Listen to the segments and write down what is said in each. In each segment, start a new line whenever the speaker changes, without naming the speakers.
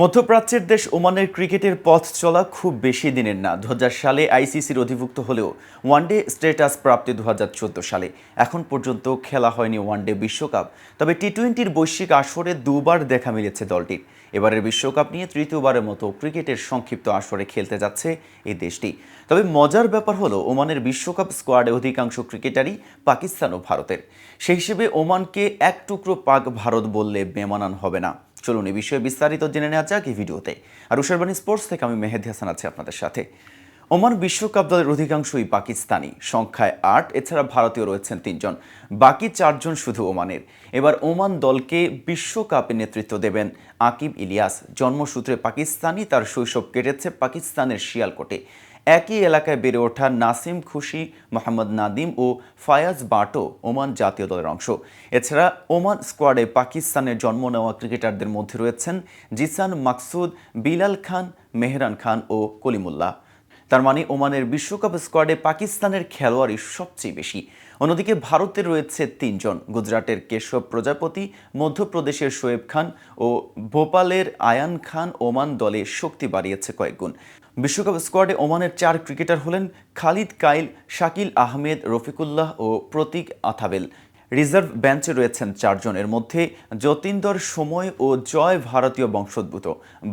মধ্যপ্রাচ্যের দেশ ওমানের ক্রিকেটের পথ চলা খুব বেশি দিনের না। দু সালে আইসিসির অধিভুক্ত হলেও ওয়ানডে স্ট্যাটাস প্রাপ্তি দু হাজার চোদ্দ সালে। এখন পর্যন্ত খেলা হয়নি ওয়ানডে বিশ্বকাপ। তবে টি টোয়েন্টির বৈশ্বিক আসরে দুবার দেখা মিলেছে দলটির। এবারের বিশ্বকাপ নিয়ে তৃতীয়বারের মতো ক্রিকেটের সংক্ষিপ্ত আসরে খেলতে যাচ্ছে এই দেশটি। তবে মজার ব্যাপার হলো, ওমানের বিশ্বকাপ স্কোয়াডে অধিকাংশ ক্রিকেটারই পাকিস্তান ও ভারতের। সেই হিসেবে ওমানকে এক টুকরো পাক ভারত বললে বেমানান হবে না। চলুন এই বিষয়ে বিস্তারিত জেনে নেওয়া যাক এই ভিডিওতে। আর উষারবাণী স্পোর্টস থেকে আমি মেহেদি হাসান আছি আপনাদের সাথে। ওমান বিশ্বকাপ দলের অধিকাংশই পাকিস্তানি, সংখ্যায় আট। এছাড়া ভারতীয় রয়েছেন তিনজন। বাকি চারজন শুধু ওমানের। এবার ওমান দলকে বিশ্বকাপে নেতৃত্ব দেবেন আকিব ইলিয়াস। জন্মসূত্রে পাকিস্তানি তার শৈশব কেটেছে পাকিস্তানের শিয়ালকোটে একই এলাকায় বেড়ে ওঠা নাসিম খুশি, মোহাম্মদ নাদিম ও ফায়াজ বাটো ওমান জাতীয় দলের অংশ। এছাড়া ওমান স্কোয়াডে পাকিস্তানের জন্ম নেওয়া ক্রিকেটারদের মধ্যে রয়েছেন জিসান মাকসুদ, বিলাল খান, মেহরান খান ও কলিমুল্লাহ। তার মানে ওমানের বিশ্বকাপ স্কোয়াডে পাকিস্তানের খেলোয়াড়ই সবচেয়ে বেশি। অন্যদিকে ভারতে রয়েছে তিনজন, গুজরাটের কেশব প্রজাপতি, মধ্যপ্রদেশের শোয়েব খান ও ভোপালের আয়ান খান ওমান দলে শক্তি বাড়িয়েছে কয়েকগুণ বিশ্বকাপ স্কোয়াডে ওমানের চার ক্রিকেটার হলেন খালিদ কাইল, শাকিল আহমেদ, রফিকুল্লাহ ও প্রতীক আথাবেল। রিজার্ভ বেঞ্চে রয়েছেন চারজনের মধ্যে যতীন্দর সময় ও জয় ভারতীয় বংশোদ্ভূত।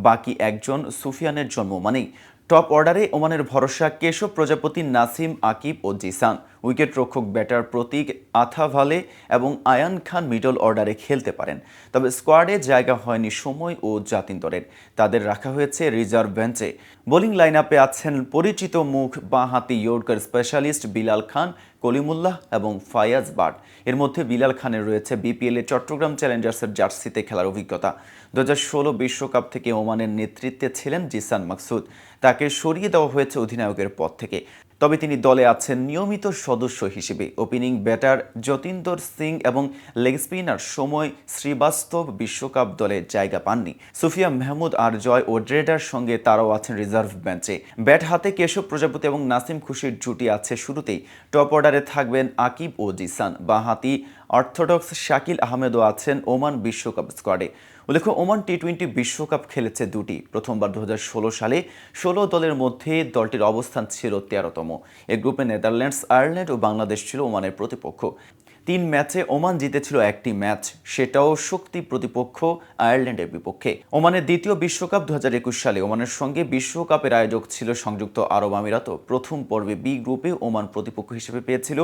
বাকি একজন সুফিয়ানের জন্ম মানেই টপ অর্ডারে ওমানের ভরসা কেশব প্রজাপতি নাসিম আকিব ও জিসান। উইকেট রক্ষক ব্যাটার প্রতীক আথাভালে এবং আয়ান খান মিডল অর্ডারে খেলতে পারেন। তবে স্কোয়াডে জায়গা হয়নি সময় ও জাতিন্দরের তাদের রাখা হয়েছে রিজার্ভ বেঞ্চে। বোলিং লাইন আপে আছেন পরিচিত মুখ বাঁহাতি ইয়র্কার স্পেশালিস্ট বিলাল খান, কলিমুল্লাহ এবং ফায়াজ বাট এর মধ্যে বিলাল খানের রয়েছে বিপিএল চট্টগ্রাম চ্যালেঞ্জার্সের জার্সিতে খেলার অভিজ্ঞতা। দু ষোলো বিশ্বকাপ থেকে ওমানের নেতৃত্বে ছিলেন জিসান মাকসুদ। তাকে সরিয়ে দেওয়া হয়েছে অধিনায়কের পদ থেকে। তবে তিনি দলে আছেন নিয়মিত সদস্য হিসেবে। ওপেনিং ব্যাটার যতীন্দর সিং এবং লেগ স্পিনার সময় শ্রীবাস্তব বিশ্বকাপ দলে জায়গা পাননি। সুফিয়া মেহমুদ আর জয় ও ড্রেডার সঙ্গে তারাও আছেন রিজার্ভ ব্যাঞ্চে ব্যাট হাতে কেশব প্রজাপতি এবং নাসিম খুশির জুটি আছে শুরুতেই। টপ অর্ডারে থাকবেন আকিব ও জিসান। বাঁহাতি অর্থোডক্স শাকিল আহমেদও আছেন ওমান বিশ্বকাপ স্কোয়াডে। উল্লেখ্য, ওমান টি টোয়েন্টি বিশ্বকাপ খেলেছে দুটি। প্রথমবার দু হাজার ষোলো সালে ষোলো দলের মধ্যে দলটির অবস্থান ছিল তেরোতম। এ গ্রুপে নেদারল্যান্ডস, আয়ারল্যান্ড ও বাংলাদেশ ছিল ওমানের প্রতিপক্ষ। তিন ম্যাচে ওমান জিতেছিল একটি ম্যাচ, সেটাও শক্তি প্রতিপক্ষ আয়ারল্যান্ডের বিপক্ষে। ওমানের দ্বিতীয় বিশ্বকাপ দু হাজার একুশ সালে ওমানের সঙ্গে বিশ্বকাপের আয়োজক ছিল সংযুক্ত আরব আমিরাত প্রথম পর্বে বি গ্রুপে ওমান প্রতিপক্ষ হিসেবে পেয়েছিল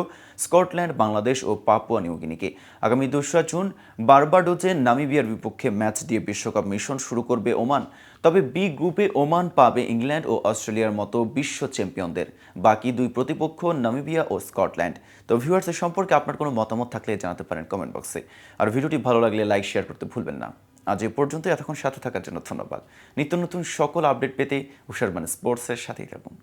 স্কটল্যান্ড, বাংলাদেশ ও পাপুয়া নিউগিনিকে আগামী দোসরা জুন বারবাডোজে নামিবিয়ার বিপক্ষে ম্যাচ দিয়ে বিশ্বকাপ মিশন শুরু করবে ওমান। তবে বি গ্রুপে ওমান পাবে ইংল্যান্ড ও অস্ট্রেলিয়ার মতো বিশ্ব চ্যাম্পিয়নদের। বাকি দুই প্রতিপক্ষ নামিবিয়া ও স্কটল্যান্ড। তো ভিউয়ার্সের সম্পর্কে আপনার কোনো মতামত থাকলে জানাতে পারেন কমেন্ট বক্সে আর ভিডিওটি ভালো লাগলে লাইক শেয়ার করতে ভুলবেন না। আজ এ পর্যন্ত এতক্ষণ সাথে থাকার জন্য ধন্যবাদ। নিত্য নতুন সকল আপডেট পেতে উষার মানে স্পোর্টসের সাথেই থাকুন।